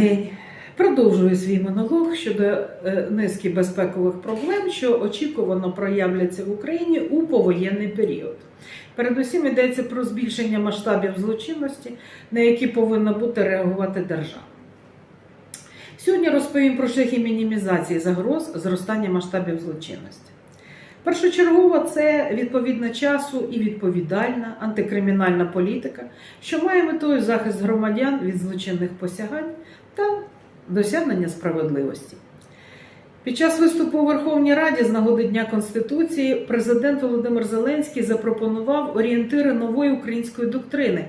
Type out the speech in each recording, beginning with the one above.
День. Продовжую свій монолог щодо е, низки безпекових проблем, що очікувано проявляться в Україні у повоєнний період. Передусім йдеться про збільшення масштабів злочинності, на які повинна бути реагувати держава. Сьогодні розповім про шляхи мінімізації загроз зростання масштабів злочинності. Першочергово це відповідна часу і відповідальна антикримінальна політика, що має метою захист громадян від злочинних посягань та досягнення справедливості. Під час виступу у Верховній Раді з нагоди Дня Конституції президент Володимир Зеленський запропонував орієнтири нової української доктрини,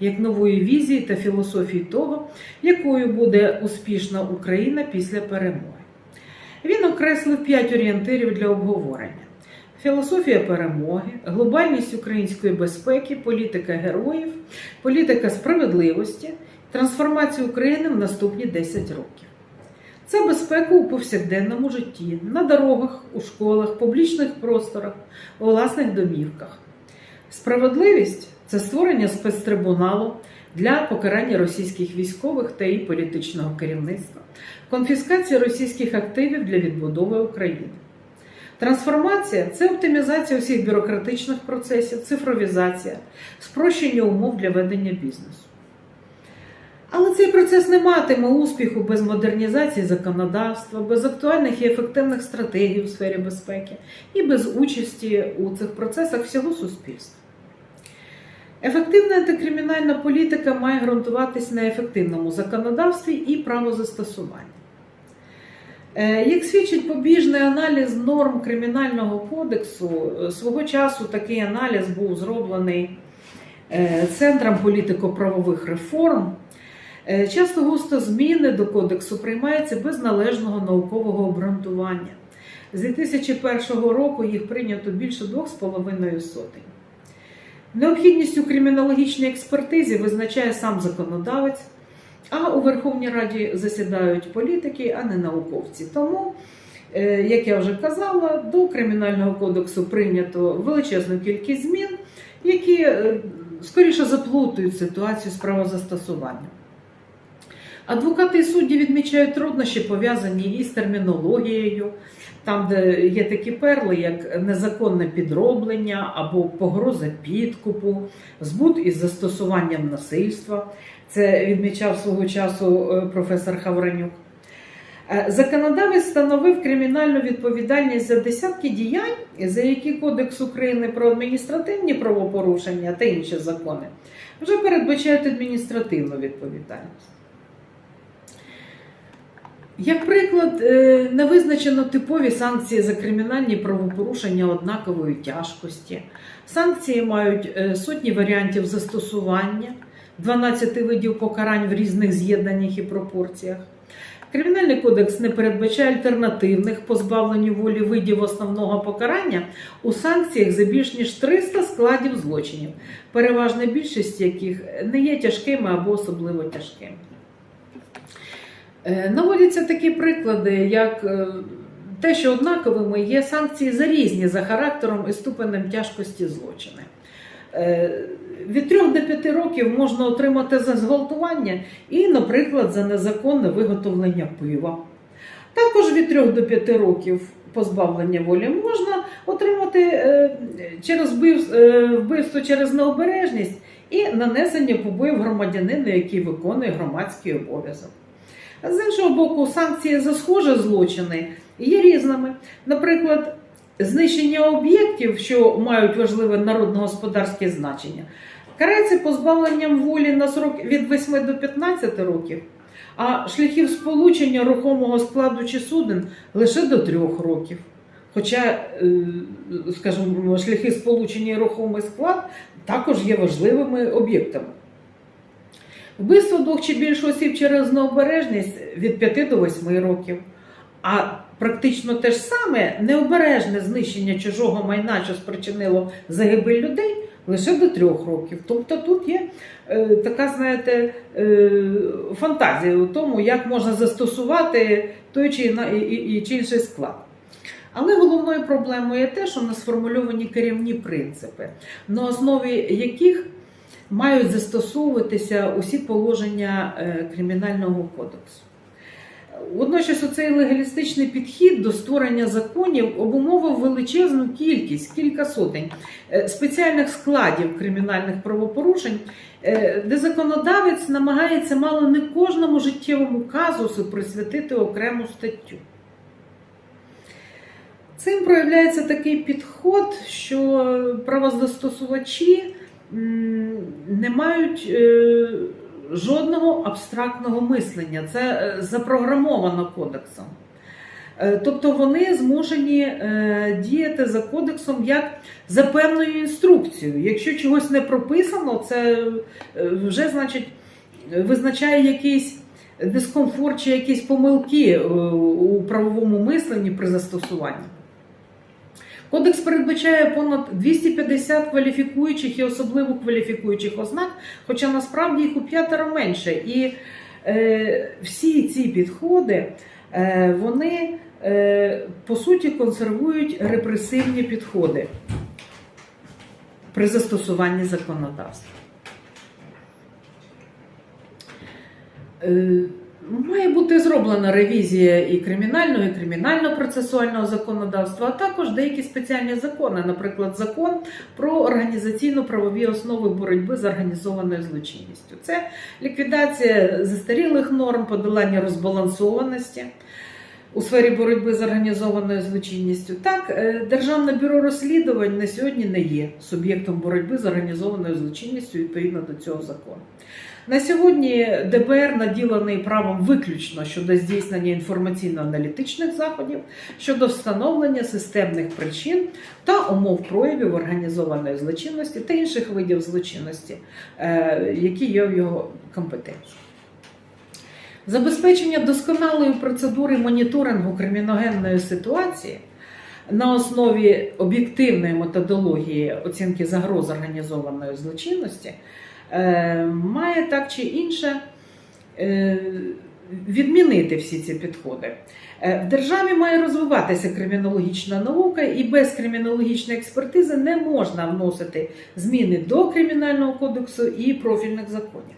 як нової візії та філософії того, якою буде успішна Україна після перемоги. Він окреслив п'ять орієнтирів для обговорення: філософія перемоги, глобальність української безпеки, політика героїв, політика справедливості, трансформація України в наступні 10 років. Це безпека у повсякденному житті, на дорогах, у школах, публічних просторах, у власних домівках. Справедливість це створення спецтрибуналу для покарання російських військових та її політичного керівництва, конфіскація російських активів для відбудови України. Трансформація це оптимізація усіх бюрократичних процесів, цифровізація, спрощення умов для ведення бізнесу. Але цей процес не матиме успіху без модернізації законодавства, без актуальних і ефективних стратегій у сфері безпеки і без участі у цих процесах всього суспільства. Ефективна антикримінальна політика має ґрунтуватись на ефективному законодавстві і правозастосуванні. Е, Як свідчить побіжний аналіз норм Кримінального кодексу, е, свого часу такий аналіз був зроблений е, Центром політико-правових реформ. Часто густо зміни до кодексу приймаються без належного наукового обґрунтування. З 2001 року їх прийнято більше 2,5 сотень. Необхідність у кримінологічній експертизі визначає сам законодавець, а у Верховній Раді засідають політики, а не науковці. Тому, е, як я вже казала, до Кримінального кодексу прийнято величезну кількість змін, які е, скоріше заплутують ситуацію з правозастосуванням. Адвокати і судді відмічають труднощі, пов'язані із термінологією, там, де є такі перли, як незаконне підроблення або погроза підкупу, збут із застосуванням насильства. Це відмічав свого часу е, професор Хавранюк. Е, Законодавець встановив кримінальну відповідальність за десятки діянь, за які Кодекс України про адміністративні правопорушення та інші закони вже передбачають адміністративну відповідальність. Як приклад, е, не визначено типові санкції за кримінальні правопорушення однакової тяжкості. Санкції мають сотні варіантів застосування, 12 видів покарань в різних з'єднаннях і пропорціях. Кримінальний кодекс не передбачає альтернативних позбавленню волі видів основного покарання у санкціях за більш ніж 300 складів злочинів, переважна більшість яких не є тяжкими або особливо тяжкими. Е, Наводяться такі приклади, як е, те, що однаковими є санкції за різні за характером і ступенем тяжкості злочини. Від 3 до 5 років можна отримати за зґвалтування і, наприклад, за незаконне виготовлення пива. Також від 3 до 5 років позбавлення волі можна отримати е, через е, вбивство через необережність і нанесення побоїв громадянину, який виконує громадський обов'язок. З іншого боку, санкції за схожі злочини є різними. Наприклад, знищення об'єктів, що мають важливе народно-господарське значення, карається позбавленням волі на срок від 8 до 15 років, а шляхів сполучення рухомого складу чи суден лише до 3 років. Хоча, е, скажімо, шляхи сполучення і рухомий склад також є важливими об'єктами. Вбивство двох чи більше осіб через необережність від 5 до 8 років. А практично те ж саме необережне знищення чужого майна, що спричинило загибель людей, лише до 3 років. Тобто тут є е, така, знаєте, е, фантазія у тому, як можна застосувати той чи, іна- і, і, чи інший склад. Але головною проблемою є те, що не сформульовані керівні принципи, на основі яких мають застосовуватися усі положення е, кримінального кодексу. Водночас оцей легалістичний підхід до створення законів обумовив величезну кількість, кілька сотень е, спеціальних складів кримінальних правопорушень, е, де законодавець намагається мало не кожному життєвому казусу присвятити окрему статтю. Цим проявляється такий підход, що правозастосувачі не мають е, жодного абстрактного мислення. Це е, запрограмовано кодексом. Е, Тобто вони змушені е, діяти за кодексом як за певною інструкцією. Якщо чогось не прописано, це вже значить визначає якийсь дискомфорт чи якісь помилки у правовому мисленні при застосуванні. Кодекс передбачає понад 250 кваліфікуючих і особливо кваліфікуючих ознак, хоча насправді їх у п'ятеро менше. І е, всі ці підходи е, вони е, по суті консервують репресивні підходи при застосуванні законодавства. Е, Має бути зроблена ревізія і кримінального, і кримінально-процесуального законодавства, а також деякі спеціальні закони, наприклад, закон про організаційно-правові основи боротьби з організованою злочинністю. Це ліквідація застарілих норм, подолання розбалансованості у сфері боротьби з організованою злочинністю. Так, е, Державне бюро розслідувань на сьогодні не є суб'єктом боротьби з організованою злочинністю відповідно до цього закону. На сьогодні ДБР наділений правом виключно щодо здійснення інформаційно-аналітичних заходів щодо встановлення системних причин та умов проявів організованої злочинності та інших видів злочинності, е, які є в його компетенції. Забезпечення досконалої процедури моніторингу криміногенної ситуації на основі об'єктивної методології оцінки загроз організованої злочинності має так чи інше е, відмінити всі ці підходи. Е, В державі має розвиватися кримінологічна наука, і без кримінологічної експертизи не можна вносити зміни до кримінального кодексу і профільних законів.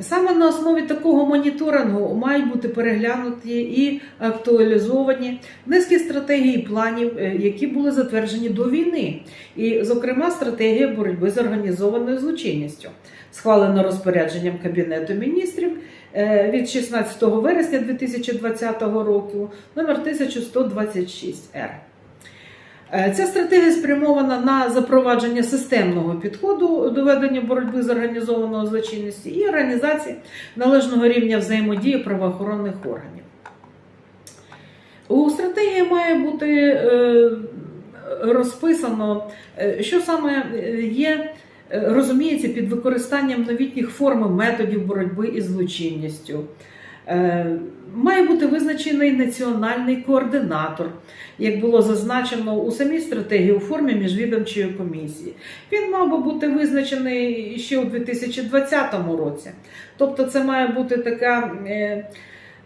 Саме на основі такого моніторингу мають бути переглянуті і актуалізовані низки стратегій і планів, е, які були затверджені до війни, і, зокрема, стратегія боротьби з організованою злочинністю, схвалена розпорядженням Кабінету міністрів е, від 16 вересня 2020 року, номер 1126 р. Е, Ця стратегія спрямована на запровадження системного підходу до ведення боротьби з організованою злочинністю і організації належного рівня взаємодії правоохоронних органів. У стратегії має бути е, розписано, е, що саме є, розуміється під використанням новітніх форм і методів боротьби із злочинністю. Е, Має бути визначений національний координатор, як було зазначено у самій стратегії у формі міжвідомчої комісії. Він мав би бути визначений ще у 2020 році. Тобто, це має бути така е,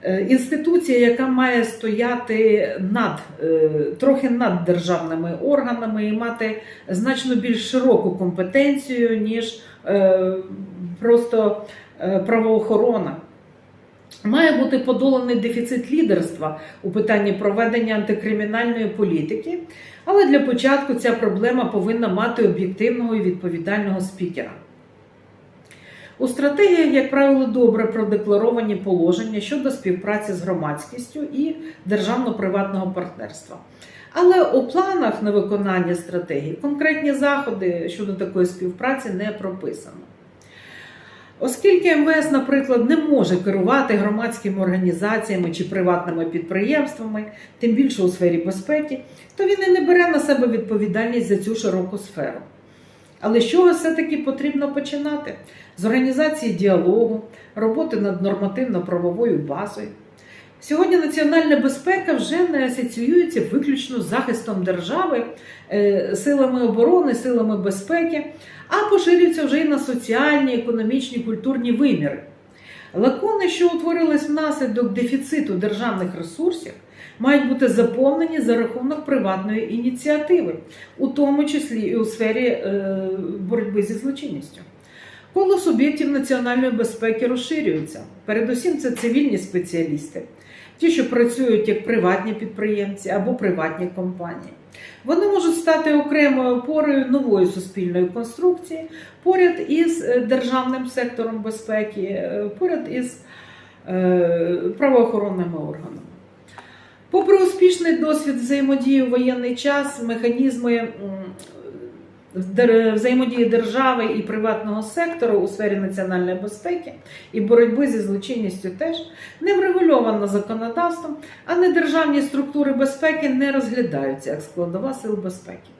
е, інституція, яка має стояти над трохи над державними органами і мати значно більш широку компетенцію, ніж просто правоохорона. Має бути подоланий дефіцит лідерства у питанні проведення антикримінальної політики, але для початку ця проблема повинна мати об'єктивного і відповідального спікера. У стратегіях, як правило, добре продекларовані положення щодо співпраці з громадськістю і державно-приватного партнерства. Але у планах на виконання стратегії конкретні заходи щодо такої співпраці не прописано. Оскільки МВС, наприклад, не може керувати громадськими організаціями чи приватними підприємствами, тим більше у сфері безпеки, то він і не бере на себе відповідальність за цю широку сферу. Але з чого все-таки потрібно починати? З організації діалогу, роботи над нормативно-правовою базою. Сьогодні національна безпека вже не асоціюється виключно з захистом держави, е, силами оборони, силами безпеки, а поширюється вже і на соціальні, економічні, культурні виміри. Лакуни, що утворились внаслідок дефіциту державних ресурсів, мають бути заповнені за рахунок приватної ініціативи, у тому числі і у сфері е, боротьби зі злочинністю. Коло суб'єктів національної безпеки розширюється. Передусім, це цивільні спеціалісти, ті, що працюють як приватні підприємці або приватні компанії. Вони можуть стати окремою опорою нової суспільної конструкції поряд із е, державним сектором безпеки, е, поряд із е, правоохоронними органами. Попри успішний досвід взаємодії в воєнний час, механізми взаємодії держави і приватного сектору у сфері національної безпеки і боротьби зі злочинністю теж не врегульовано законодавством, а недержавні структури безпеки не розглядаються як складова сил безпеки.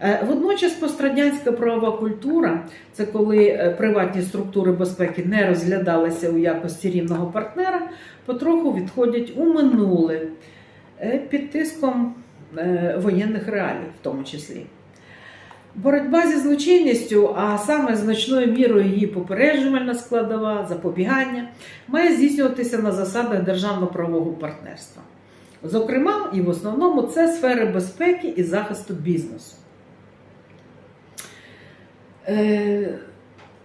Е, Водночас пострадянська правова культура це коли е, приватні структури безпеки не розглядалися у якості рівного партнера, потроху відходять у минуле е, під тиском воєнних реалій, в тому числі. Боротьба зі злочинністю, а саме значною мірою її попереджувальна складова, запобігання, має здійснюватися на засадах державно-правового партнерства. Зокрема, і в основному це сфери безпеки і захисту бізнесу.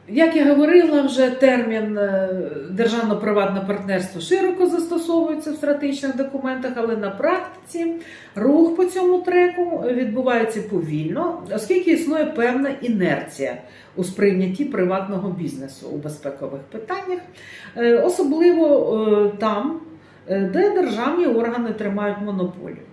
Як я говорила, вже термін е, державно-приватне партнерство широко застосовується в стратегічних документах, але на практиці рух по цьому треку відбувається повільно, оскільки існує певна інерція у сприйнятті приватного бізнесу у безпекових питаннях, е, особливо е, там, де державні органи тримають монополію.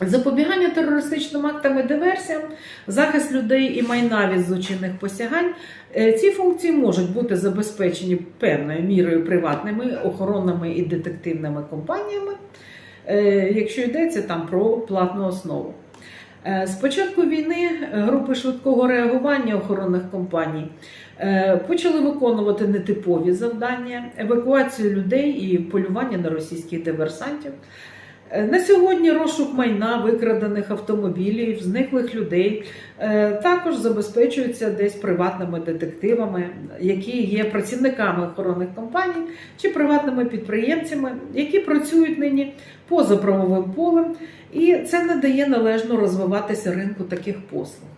Запобігання терористичним актам і диверсіям, захист людей і майна від злочинних посягань. Е, Ці функції можуть бути забезпечені певною мірою приватними охоронними і детективними компаніями, е, якщо йдеться там про платну основу. Е, З початку війни групи швидкого реагування охоронних компаній почали виконувати нетипові завдання, евакуацію людей і полювання на російських диверсантів. Е, На сьогодні розшук майна викрадених автомобілів, зниклих людей е, також забезпечується десь приватними детективами, які є працівниками охоронних компаній чи приватними підприємцями, які працюють нині поза правовим полем, і це не дає належно розвиватися ринку таких послуг.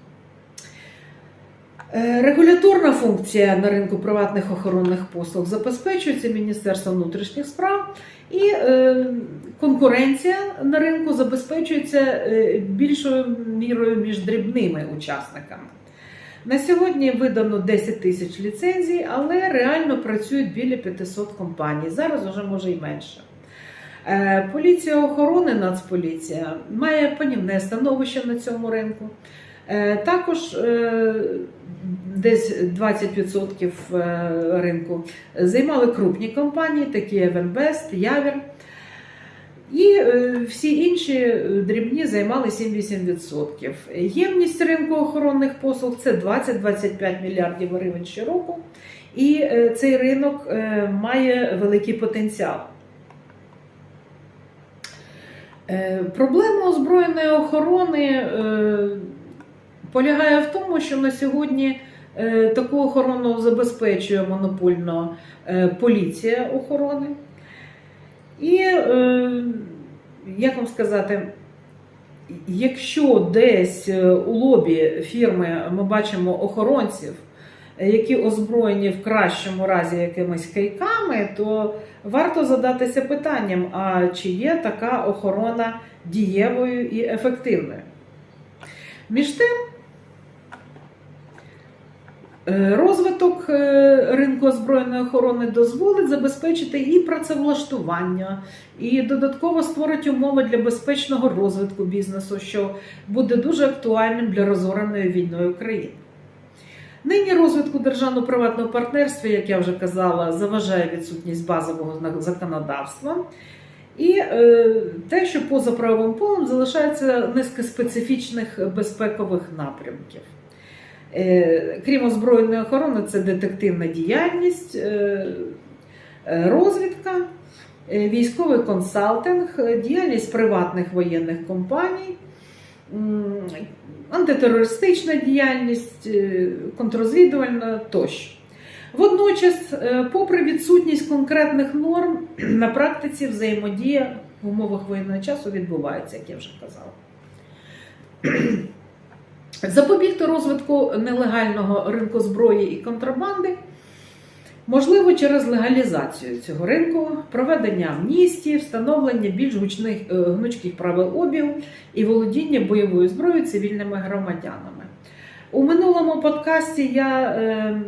Е, Регуляторна функція на ринку приватних охоронних послуг забезпечується Міністерством внутрішніх справ, і е, конкуренція на ринку забезпечується е, більшою мірою між дрібними учасниками. На сьогодні видано 10 тисяч ліцензій, але реально працюють біля 500 компаній. Зараз вже може і менше. Поліція охорони, Нацполіція має панівне становище на цьому ринку. Е, Також е, десь 20% е, ринку займали крупні компанії, такі як Евенбест, Явір. І всі інші дрібні займали 7-8%. Ємність ринку охоронних послуг це 20-25 мільярдів гривень щороку. І цей ринок має великий потенціал. Проблема озброєної охорони полягає в тому, що на сьогодні е, таку охорону забезпечує монопольно е, поліція охорони. І, е, як вам сказати, якщо десь у лобі фірми ми бачимо охоронців, які озброєні в кращому разі якимись кийками, то варто задатися питанням: а чи є така охорона дієвою і ефективною? Між тим, розвиток е, ринку озброєної охорони дозволить забезпечити і працевлаштування, і додатково створить умови для безпечного розвитку бізнесу, що буде дуже актуальним для розгореної війною країни. Нині розвитку державно-приватного партнерства, як я вже казала, заважає відсутність базового законодавства. І е, те, що поза правовим полем залишається низка специфічних безпекових напрямків. Е, крім озброєної охорони, це детективна діяльність, е, е, розвідка, військовий консалтинг, діяльність приватних воєнних компаній, антитерористична діяльність, контррозвідувальна тощо. Водночас, попри відсутність конкретних норм, на практиці взаємодія в умовах воєнного часу відбувається, як я вже казала. Запобігти розвитку нелегального ринку зброї і контрабанди можливо через легалізацію цього ринку, проведення амністії, встановлення більш гучних, е, гнучких правил обігу і володіння бойовою зброєю цивільними громадянами. У минулому подкасті я е,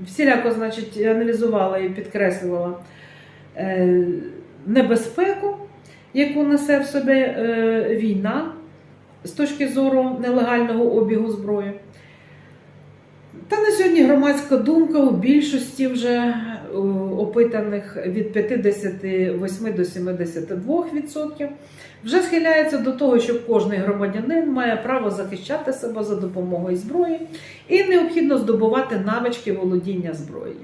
всіляко значить, аналізувала і підкреслювала е, небезпеку, яку несе в собі е, війна з точки зору нелегального обігу зброї. Та на сьогодні громадська думка у більшості вже е, опитаних від 58 до 72% вже схиляється до того, що кожний громадянин має право захищати себе за допомогою зброї і необхідно здобувати навички володіння зброєю.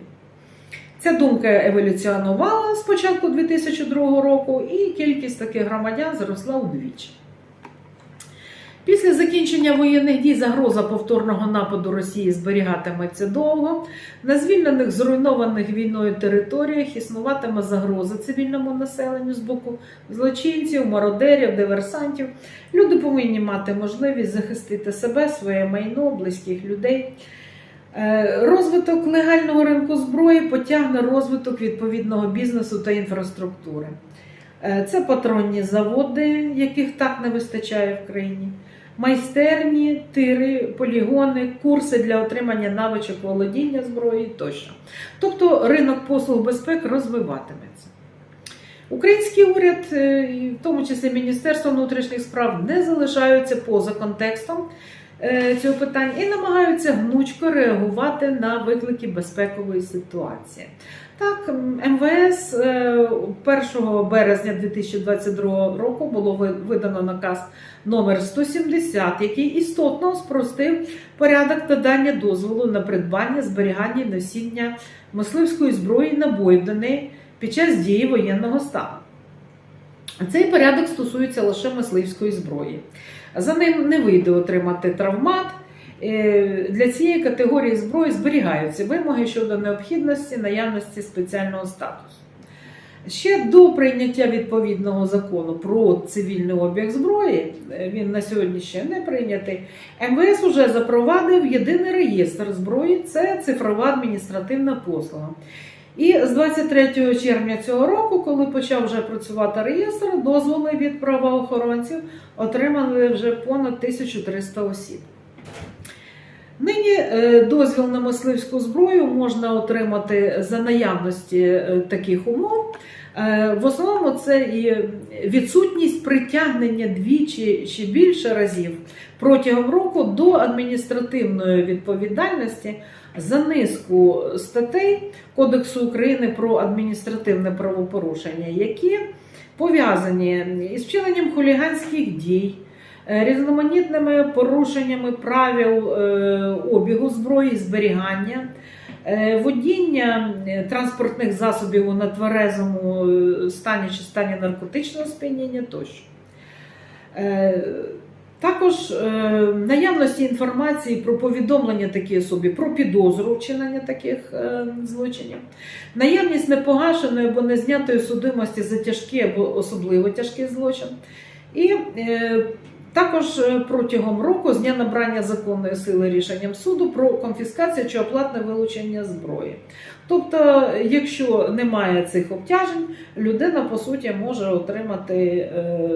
Ця думка еволюціонувала з початку 2002 року, і кількість таких громадян зросла удвічі. Після закінчення воєнних дій загроза повторного нападу Росії зберігатиметься довго. На звільнених зруйнованих війною територіях існуватиме загроза цивільному населенню з боку злочинців, мародерів, диверсантів. Люди повинні мати можливість захистити себе, своє майно, близьких людей. Е, Розвиток легального ринку зброї потягне розвиток відповідного бізнесу та інфраструктури. Е, Це патронні заводи, яких так не вистачає в країні, майстерні, тири, полігони, курси для отримання навичок володіння зброєю тощо. Тобто ринок послуг безпеки розвиватиметься. Український уряд, е, в тому числі Міністерство внутрішніх справ, не залишаються поза контекстом е, цього питання і намагаються гнучко реагувати на виклики безпекової ситуації. Так, МВС е, 1 березня 2022 року було видано наказ номер 170, який істотно спростив порядок надання дозволу на придбання, зберігання і носіння мисливської зброї набоїв до неї під час дії воєнного стану. Цей порядок стосується лише мисливської зброї. За ним не вийде отримати травмат. Е, Для цієї категорії зброї зберігаються вимоги щодо необхідності наявності спеціального статусу. Ще до прийняття відповідного закону про цивільний обіг зброї, е, він на сьогодні ще не прийнятий. МВС уже запровадив єдиний реєстр зброї це цифрова адміністративна послуга. І з 23 червня цього року, коли почав вже працювати реєстр, дозволи від правоохоронців отримали вже понад 1300 осіб. Нині е, дозвіл на мисливську зброю можна отримати за наявності е, таких умов. Е, В основному це і відсутність притягнення двічі чи більше разів протягом року до адміністративної відповідальності за низку статей Кодексу України про адміністративне правопорушення, які пов'язані із вчиненням хуліганських дій, різноманітними порушеннями правил е, обігу зброї, зберігання, е, водіння е, транспортних засобів у нетверезому е, стані чи стані наркотичного сп'яніння тощо. Е, Також е, наявності інформації про повідомлення такій особі, про підозру вчинення таких е, злочинів, наявність непогашеної або незнятої судимості за тяжкий або особливо тяжкий злочин. І е, також е, протягом року з дня набрання законної сили рішенням суду про конфіскацію чи оплатне вилучення зброї. Тобто, якщо немає цих обтяжень, людина по суті може отримати е,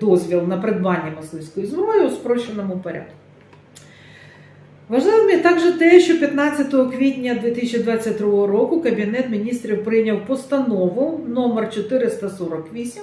дозвіл на придбання мисливської зброї у спрощеному порядку. Важливим також те, що 15 квітня 2022 року Кабінет міністрів прийняв постанову номер 448,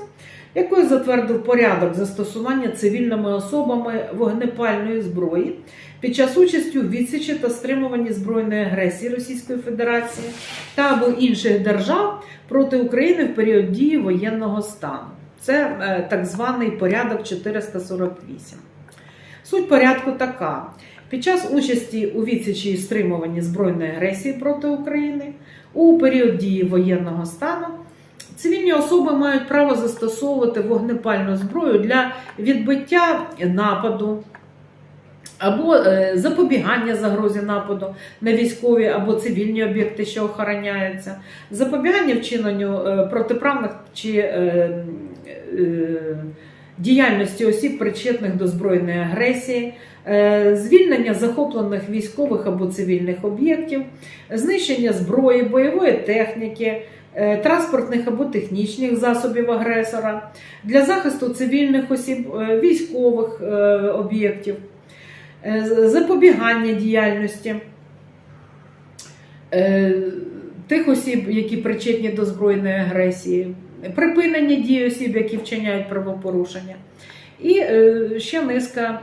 якою затвердив порядок застосування цивільними особами вогнепальної зброї під час участі у відсічі та стримуванні збройної агресії Російської Федерації та або інших держав проти України в період дії воєнного стану. Це е, так званий порядок 448. Суть порядку така. Під час участі у відсічі і стримуванні збройної агресії проти України у період дії воєнного стану цивільні особи мають право застосовувати вогнепальну зброю для відбиття нападу або е, запобігання загрозі нападу на військові або цивільні об'єкти, що охороняються, запобігання вчиненню е, протиправних чи е, діяльності осіб, причетних до збройної агресії, звільнення захоплених військових або цивільних об'єктів, знищення зброї, бойової техніки, транспортних або технічних засобів агресора, для захисту цивільних осіб, е, військових е, об'єктів, е, запобігання діяльності е, тих осіб, які причетні до збройної агресії, припинення дій осіб, які вчиняють правопорушення, і е, ще низка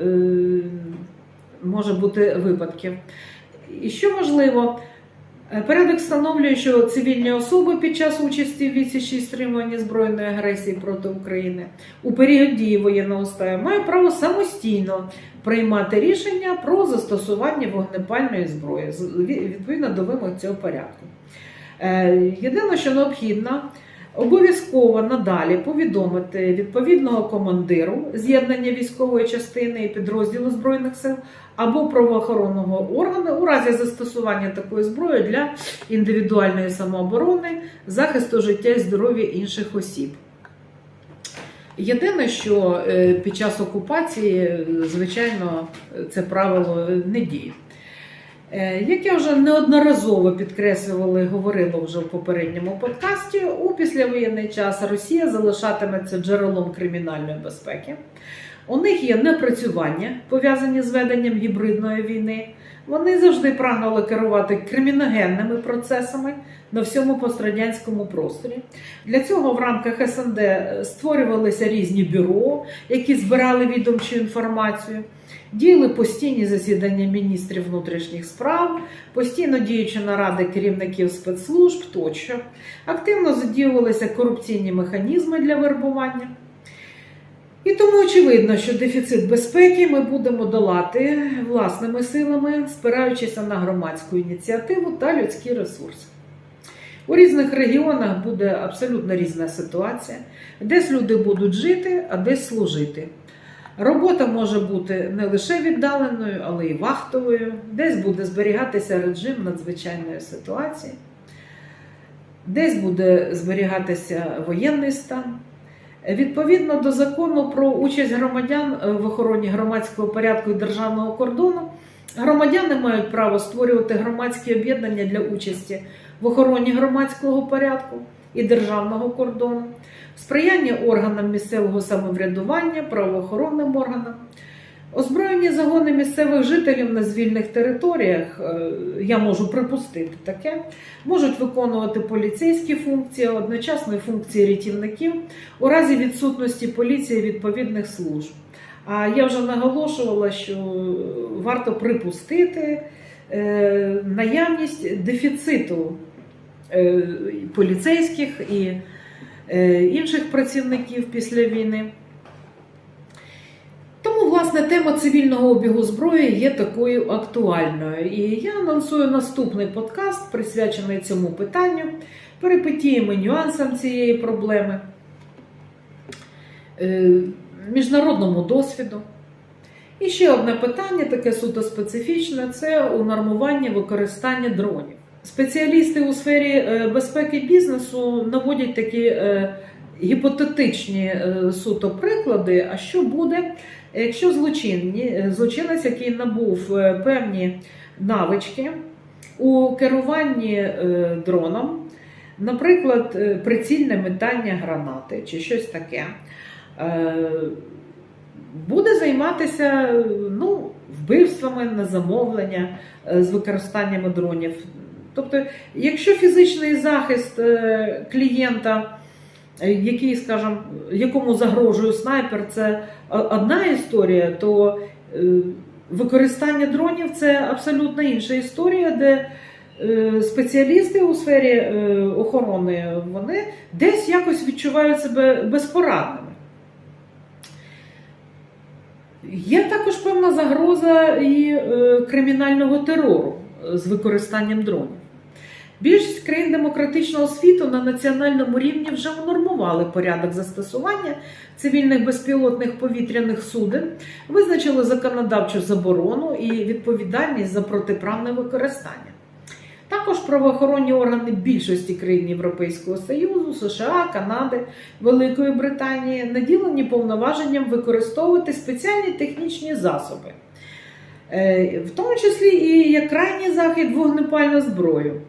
е, може бути випадків. І що важливо, е, порядок встановлює, що цивільні особи під час участі в відсічі стримуванні збройної агресії проти України у період дії воєнного стану мають право самостійно приймати рішення про застосування вогнепальної зброї відповідно до вимог цього порядку. Е, Єдине, що необхідно, обов'язково надалі повідомити відповідного командиру з'єднання військової частини і підрозділу Збройних сил або правоохоронного органу у разі застосування такої зброї для індивідуальної самооборони, захисту життя і здоров'я інших осіб. Єдине, що е, під час окупації, звичайно, це правило не діє. Е, Як я вже неодноразово підкреслювала і говорила вже в попередньому подкасті, у післявоєнний час Росія залишатиметься джерелом кримінальної безпеки. У них є напрацювання, пов'язані з веденням гібридної війни. Вони завжди прагнули керувати криміногенними процесами на всьому пострадянському просторі. Для цього в рамках СНД створювалися різні бюро, які збирали відомчу інформацію. Діяли постійні засідання міністрів внутрішніх справ, постійно діючі наради керівників спецслужб тощо. Активно задіювалися корупційні механізми для вербування. І тому очевидно, що дефіцит безпеки ми будемо долати власними силами, спираючись на громадську ініціативу та людські ресурси. У різних регіонах буде абсолютно різна ситуація. Десь люди будуть жити, а десь служити. Робота може бути не лише віддаленою, але й вахтовою. Десь буде зберігатися режим надзвичайної ситуації, десь буде зберігатися воєнний стан. Відповідно до закону про участь громадян в охороні громадського порядку і державного кордону, громадяни мають право створювати громадські об'єднання для участі в охороні громадського порядку і державного кордону, сприяння органам місцевого самоврядування, правоохоронним органам. Озброєні загони місцевих жителів на звільних територіях, е, я можу припустити таке, можуть виконувати поліцейські функції, одночасно функції рятівників у разі відсутності поліції відповідних служб. А я вже наголошувала, що варто припустити е, наявність дефіциту е, поліцейських і інших працівників після війни. Власне, тема цивільного обігу зброї є такою актуальною. І я анонсую наступний подкаст, присвячений цьому питанню. Перепитіємо нюансам цієї проблеми, е, міжнародному досвіду. І ще одне питання, таке суто специфічне це унормування використання дронів. Спеціалісти у сфері е, безпеки бізнесу наводять такі е, гіпотетичні суто приклади. А що буде, якщо е, злочинець, який набув е, певні навички у керуванні е, дроном, наприклад, прицільне метання гранати чи щось таке, буде займатися ну, вбивствами на замовлення з використанням дронів. Тобто, якщо фізичний захист клієнта, який, скажімо, якому загрожує снайпер, це одна історія, то е, використання дронів це абсолютно інша історія, де е, спеціалісти у сфері е, охорони вони десь якось відчувають себе безпорадними. Є також певна загроза і е, кримінального терору е, з використанням дронів. Більшість країн демократичного світу на національному рівні вже унормували порядок застосування цивільних безпілотних повітряних суден, визначили законодавчу заборону і відповідальність за протиправне використання. Також правоохоронні органи більшості країн Європейського Союзу, США, Канади, Великої Британії наділені повноваженням використовувати спеціальні технічні засоби, Е, в тому числі і як крайній захід вогнепальну зброю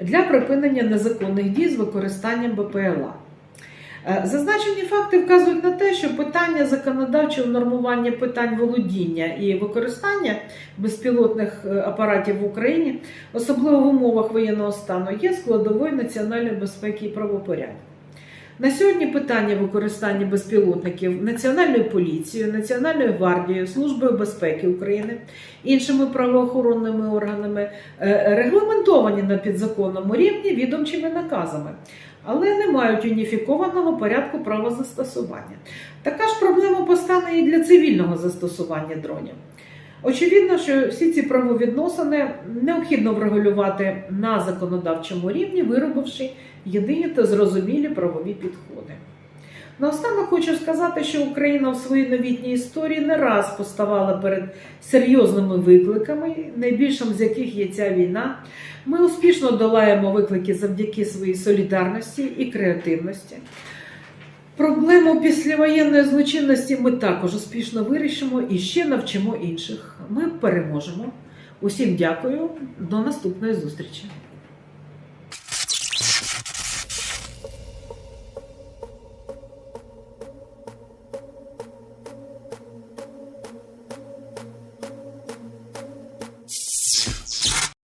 для припинення незаконних дій з використанням БПЛА. Е, Зазначені факти вказують на те, що питання законодавчого нормування питань володіння і використання безпілотних е, апаратів в Україні, особливо в умовах воєнного стану, є складовою національної безпеки і правопорядку. На сьогодні питання використання безпілотників Національною поліцією, Національною гвардією, Службою безпеки України, іншими правоохоронними органами е, регламентовані на підзаконному рівні відомчими наказами, але не мають уніфікованого порядку правозастосування. Така ж проблема постане і для цивільного застосування дронів. Очевидно, що всі ці правовідносини необхідно врегулювати на законодавчому рівні, виробивши єдині та зрозумілі правові підходи. Наостанок хочу сказати, що Україна в своїй новітній історії не раз поставала перед серйозними викликами, найбільшим з яких є ця війна. Ми успішно долаємо виклики завдяки своїй солідарності і креативності. Проблему післявоєнної злочинності ми також успішно вирішимо і ще навчимо інших. Ми переможемо. Усім дякую, до наступної зустрічі.